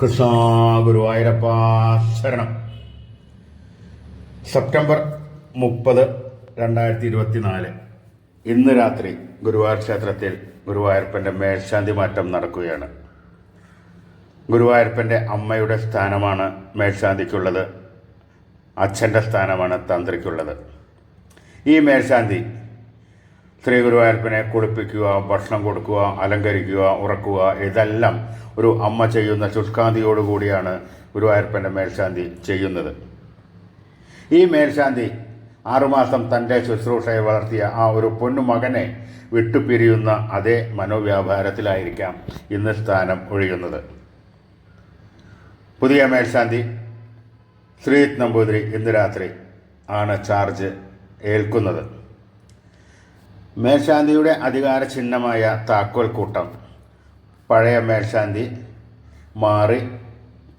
കൃഷ്ണ ഗുരുവായൂരപ്പ ശരണം. സെപ്റ്റംബർ മുപ്പത് രണ്ടായിരത്തി ഇരുപത്തിനാല് ഇന്ന് രാത്രി ഗുരുവായൂർ ക്ഷേത്രത്തിൽ ഗുരുവായൂരപ്പന്റെ മേൽശാന്തി മാറ്റം നടക്കുകയാണ്. ഗുരുവായൂരപ്പന്റെ അമ്മയുടെ സ്ഥാനമാണ് മേൽശാന്തിക്കുള്ളത്. അച്ഛന്റെ സ്ഥാനമാണ് തന്ത്രിക്കുള്ളത്. ഈ മേൽശാന്തി ശ്രീ ഗുരുവായൂരപ്പനെ കുളിപ്പിക്കുക ഭക്ഷണം കൊടുക്കുക അലങ്കരിക്കുക ഉറക്കുക ഇതെല്ലാം ഒരു അമ്മ ചെയ്യുന്ന ശുഷ്കാന്തിയോടുകൂടിയാണ് ഗുരുവായൂരപ്പന്റെ മേൽശാന്തി ചെയ്യുന്നത്. ഈ മേൽശാന്തി ആറുമാസം തന്റെ ശുശ്രൂഷയെ വളർത്തിയ ആ ഒരു പൊന്നുമകനെ വിട്ടുപിരിയുന്ന അതേ മനോവ്യാപാരത്തിലായിരിക്കാം ഇന്ന് സ്ഥാനം ഒഴിയുന്നത്. പുതിയ മേൽശാന്തി ശ്രീത് നമ്പൂതിരി ഇന്ന് രാത്രി ആണ് ചാർജ് ഏൽക്കുന്നത്. മേൽശാന്തിയുടെ അധികാര ചിഹ്നമായ താക്കോൽ കൂട്ടം. പഴയ മേൽശാന്തി മാറി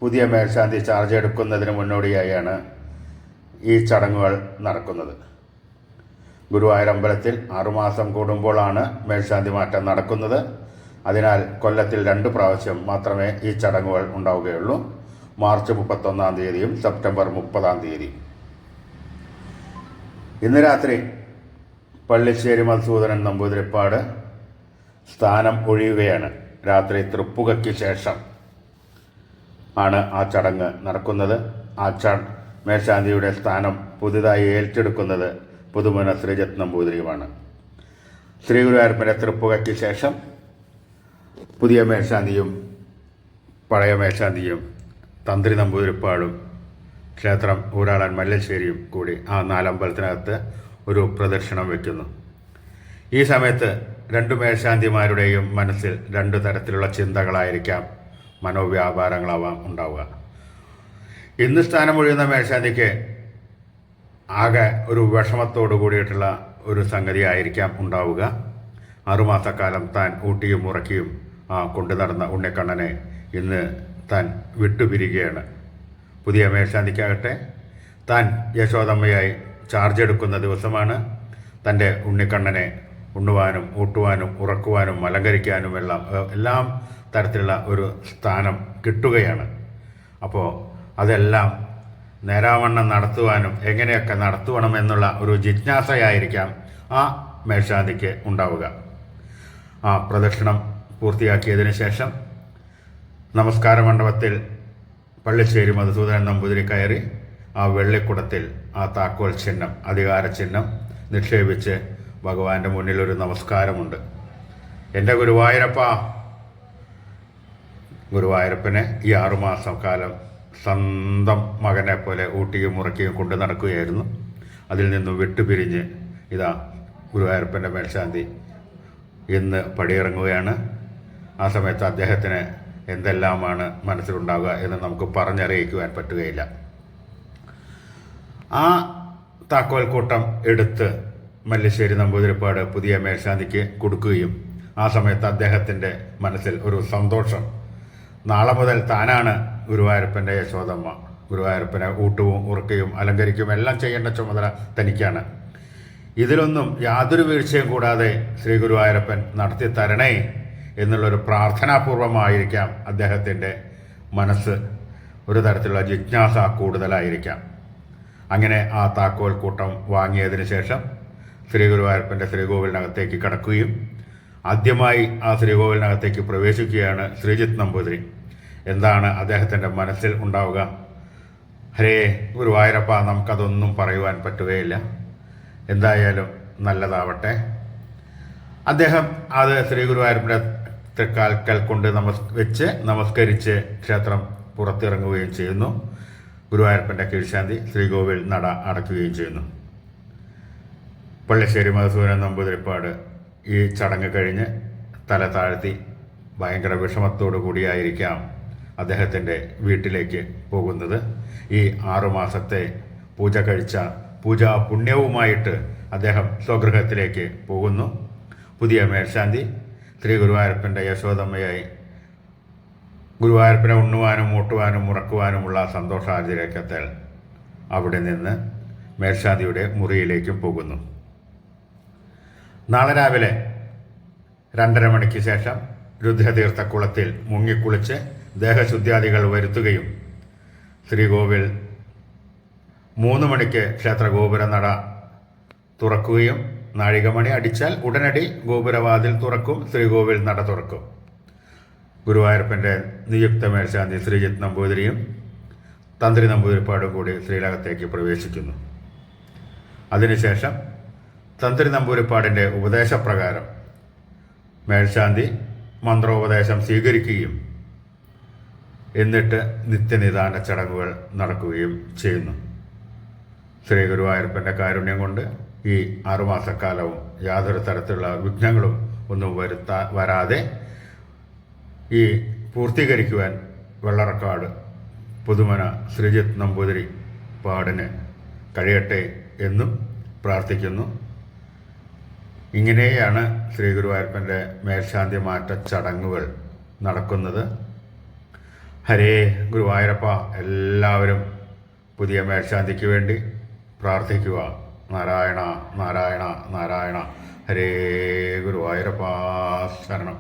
പുതിയ മേൽശാന്തി ചാർജ് എടുക്കുന്നതിന് മുന്നോടിയായാണ് ഈ ചടങ്ങുകൾ നടക്കുന്നത്. ഗുരുവായൂർ അമ്പലത്തിൽ ആറുമാസം കൂടുമ്പോഴാണ് മേൽശാന്തി മാറ്റം നടക്കുന്നത്. അതിനാൽ കൊല്ലത്തിൽ രണ്ട് പ്രാവശ്യം മാത്രമേ ഈ ചടങ്ങുകൾ ഉണ്ടാവുകയുള്ളൂ. മാർച്ച് മുപ്പത്തൊന്നാം തീയതിയും സെപ്റ്റംബർ മുപ്പതാം തീയതിയും ഇന്ന് രാത്രി പള്ളിശ്ശേരി മധുസൂദനൻ നമ്പൂതിരിപ്പാട് സ്ഥാനം ഒഴിയുകയാണ്. രാത്രി തൃപ്പുകയ്ക്ക് ശേഷം ആണ് ആ ചടങ്ങ് നടക്കുന്നത്. ആ ച മേശാന്തിയുടെ സ്ഥാനം പുതുതായി ഏറ്റെടുക്കുന്നത് പുതുമന ശ്രീജത് നമ്പൂതിരിയുമാണ്. ശ്രീ ഗുരുവായൂരപ്പന്റെ തൃപ്പുകയ്ക്ക് ശേഷം പുതിയ മേശാന്തിയും പഴയ മേശാന്തിയും തന്ത്രി നമ്പൂതിരിപ്പാടും ക്ഷേത്രം ഊരാളൻ മല്ലശ്ശേരിയും കൂടി ആ നാലമ്പലത്തിനകത്ത് ഒരു പ്രദക്ഷിണം വയ്ക്കുന്നു ഈ സമയത്ത് രണ്ടു മേശാന്തിമാരുടെയും മനസ്സിൽ രണ്ടു തരത്തിലുള്ള ചിന്തകളായിരിക്കാം മനോവ്യാപാരങ്ങളാവാം ഉണ്ടാവുക. ഇന്ന് സ്ഥാനം ഒഴിയുന്ന മേശാന്തിക്ക് ആകെ ഒരു വിഷമത്തോടു കൂടിയിട്ടുള്ള ഒരു സംഗതി ആയിരിക്കാം ഉണ്ടാവുക. ആറുമാസക്കാലം താൻ ഊട്ടിയും ഉറക്കിയും ആ കൊണ്ടു നടന്ന ഉണ്ണിക്കണ്ണനെ ഇന്ന് താൻ വിട്ടുപിരിക്കുകയാണ് പുതിയ മേൽശാന്തിക്കാകട്ടെ താൻ യശോദമ്മയായി ചാർജ് എടുക്കുന്ന ദിവസമാണ്. തന്റെ ഉണ്ണിക്കണ്ണനെ ഉണ്ണുവാനും ഊട്ടുവാനും ഉറക്കുവാനും അലങ്കരിക്കാനും എല്ലാം എല്ലാം തരത്തിലുള്ള ഒരു സ്ഥാനം കിട്ടുകയാണ്. അപ്പോൾ അതെല്ലാം നേരാവണ്ണം നടത്തുവാനും എങ്ങനെയൊക്കെ നടത്തുവണം എന്നുള്ള ഒരു ജിജ്ഞാസയായിരിക്കാം ആ മേൽശാന്തിക്ക് ഉണ്ടാവുക. ആ പ്രദക്ഷിണം പൂർത്തിയാക്കിയതിന് ശേഷം നമസ്കാര മണ്ഡപത്തിൽ പള്ളിശ്ശേരി മധുസൂദനൻ നമ്പൂതിരി കയറി ആ വെള്ളിക്കുടത്തിൽ ആ താക്കോൽ ചിഹ്നം അധികാര ചിഹ്നം നിക്ഷേപിച്ച് ഭഗവാന്റെ മുന്നിൽ ഒരു നമസ്കാരമുണ്ട്. എന്റെ ഗുരുവായൂരപ്പ ഗുരുവായൂരപ്പനെ ഈ ആറുമാസം കാലം സ്വന്തം മകനെ പോലെ ഊട്ടിയും മുറക്കിയും കൊണ്ടു നടക്കുകയായിരുന്നു. അതിൽ നിന്നും വിട്ടുപിരിഞ്ഞ് ഇതാ ഗുരുവായൂരപ്പന്റെ മേൽശാന്തി ഇന്ന് പടിയിറങ്ങുകയാണ്. ആ സമയത്ത് അദ്ദേഹത്തിന് എന്തെല്ലാമാണ് മനസ്സിലുണ്ടാവുക എന്ന് നമുക്ക് പറഞ്ഞറിയിക്കുവാൻ പറ്റുകയില്ല. ആ താക്കോൽ കൂട്ടം എടുത്ത് മല്ലശ്ശേരി നമ്പൂതിരിപ്പാട് പുതിയ മേൽശാന്തിക്ക് കൊടുക്കുകയും ആ സമയത്ത് അദ്ദേഹത്തിന്റെ മനസ്സിൽ ഒരു സന്തോഷം. നാളെ മുതൽ താനാണ് ഗുരുവായൂരപ്പന്റെ യശോദമ്മ. ഗുരുവായൂരപ്പനെ ഊട്ടുവും ഉറക്കയും അലങ്കരിക്കും എല്ലാം ചെയ്യേണ്ട ചുമതല തനിക്കാണ്. ഇതിലൊന്നും യാതൊരു വീഴ്ചയും കൂടാതെ ശ്രീ ഗുരുവായൂരപ്പൻ നടത്തി തരണേ എന്നുള്ളൊരു പ്രാർത്ഥനാപൂർവമായിരിക്കാം അദ്ദേഹത്തിന്റെ മനസ്സ്. ഒരു തരത്തിലുള്ള ജിജ്ഞാസ കൂടുതലായിരിക്കാം. അങ്ങനെ ആ താക്കോൽ കൂട്ടം വാങ്ങിയതിന് ശേഷം ശ്രീ ഗുരുവായൂരപ്പന്റെ ശ്രീകോവിലിനകത്തേക്ക് കടക്കുകയും ആദ്യമായി ആ ശ്രീകോവിലിനകത്തേക്ക് പ്രവേശിക്കുകയാണ് ശ്രീജിത്ത് നമ്പൂതിരി. എന്താണ് അദ്ദേഹത്തിന്റെ മനസ്സിൽ ഉണ്ടാവുക? ഹരേ ഗുരുവായൂരപ്പ നമുക്കതൊന്നും പറയുവാൻ പറ്റുകയില്ല. എന്തായാലും നല്ലതാവട്ടെ. അദ്ദേഹം അത് ശ്രീ ഗുരുവായൂരപ്പന്റെ തൃക്കാൽക്കൽ കൊണ്ട് നമസ് വെച്ച് നമസ്കരിച്ച് ക്ഷേത്രം പുറത്തിറങ്ങുകയും ചെയ്യുന്നു. ഗുരുവായൂരപ്പന്റെ കീഴ്ശാന്തി ശ്രീകോവിൽ നട അടക്കുകയും ചെയ്യുന്നു. പള്ളിശ്ശേരി മധുസൂരൻ നമ്പൂതിരിപ്പാട് ഈ ചടങ്ങ് കഴിഞ്ഞ് തല താഴ്ത്തി ഭയങ്കര വിഷമത്തോടു കൂടിയായിരിക്കാം അദ്ദേഹത്തിന്റെ വീട്ടിലേക്ക് പോകുന്നത്. ഈ ആറുമാസത്തെ പൂജ കഴിച്ച പൂജാ പുണ്യവുമായിട്ട് അദ്ദേഹം സ്വഗൃഹത്തിലേക്ക് പോകുന്നു. പുതിയ മേൽശാന്തി ശ്രീ ഗുരുവായൂരപ്പന്റെ യശോദമ്മയായി ഗുരുവായൂരപ്പനെ ഉണ്ണുവാനും മൂട്ടുവാനും ഉറക്കുവാനുമുള്ള സന്തോഷാചരക്കത്തിൽ അവിടെ നിന്ന് മേൽശാന്തിയുടെ മുറിയിലേക്ക് പോകുന്നു. നാളെ രാവിലെ രണ്ടര മണിക്ക് ശേഷം രുദ്രതീർത്ഥക്കുളത്തിൽ മുങ്ങിക്കുളിച്ച് ദേഹശുദ്ധ്യാദികൾ വരുത്തുകയും ശ്രീകോവിൽ മൂന്ന് മണിക്ക് ക്ഷേത്ര ഗോപുര നട തുറക്കുകയും നാഴികമണി അടിച്ചാൽ ഉടനടി ഗോപുരവാതിൽ തുറക്കും ശ്രീകോവിൽ നട തുറക്കും. ഗുരുവായൂരപ്പന്റെ നിയുക്ത മേൽശാന്തി ശ്രീജിത്ത് നമ്പൂതിരിയും തന്ത്രി നമ്പൂതിരിപ്പാടും കൂടി ശ്രീലകത്തേക്ക് പ്രവേശിക്കുന്നു. അതിനുശേഷം തന്ത്രി നമ്പൂരിപ്പാടിന്റെ ഉപദേശപ്രകാരം മേൽശാന്തി മന്ത്രോപദേശം സ്വീകരിക്കുകയും എന്നിട്ട് നിത്യനിദാന ചടങ്ങുകൾ നടക്കുകയും ചെയ്യുന്നു. ശ്രീ ഗുരുവായൂരപ്പന്റെ കാരുണ്യം കൊണ്ട് ഈ ആറുമാസക്കാലവും യാതൊരു തരത്തിലുള്ള വിഘ്നങ്ങളും ഒന്നും വരുത്താ വരാതെ ഈ പൂർത്തീകരിക്കുവാൻ വെള്ളറക്കാട് പുതുമന ശ്രീജിത്ത് നമ്പൂതിരി പാടിന് കഴിയട്ടെ എന്നും പ്രാർത്ഥിക്കുന്നു. ഇങ്ങനെയാണ് ശ്രീ ഗുരുവായൂരപ്പന്റെ മേൽശാന്തി മാറ്റ ചടങ്ങുകൾ നടക്കുന്നത്. ഹരേ ഗുരുവായൂരപ്പ എല്ലാവരും പുതിയ മേൽശാന്തിക്ക് വേണ്ടി പ്രാർത്ഥിക്കുക. നാരായണ നാരായണ നാരായണ ഹരേ ഗുരുവായൂരപ്പ ശരണം.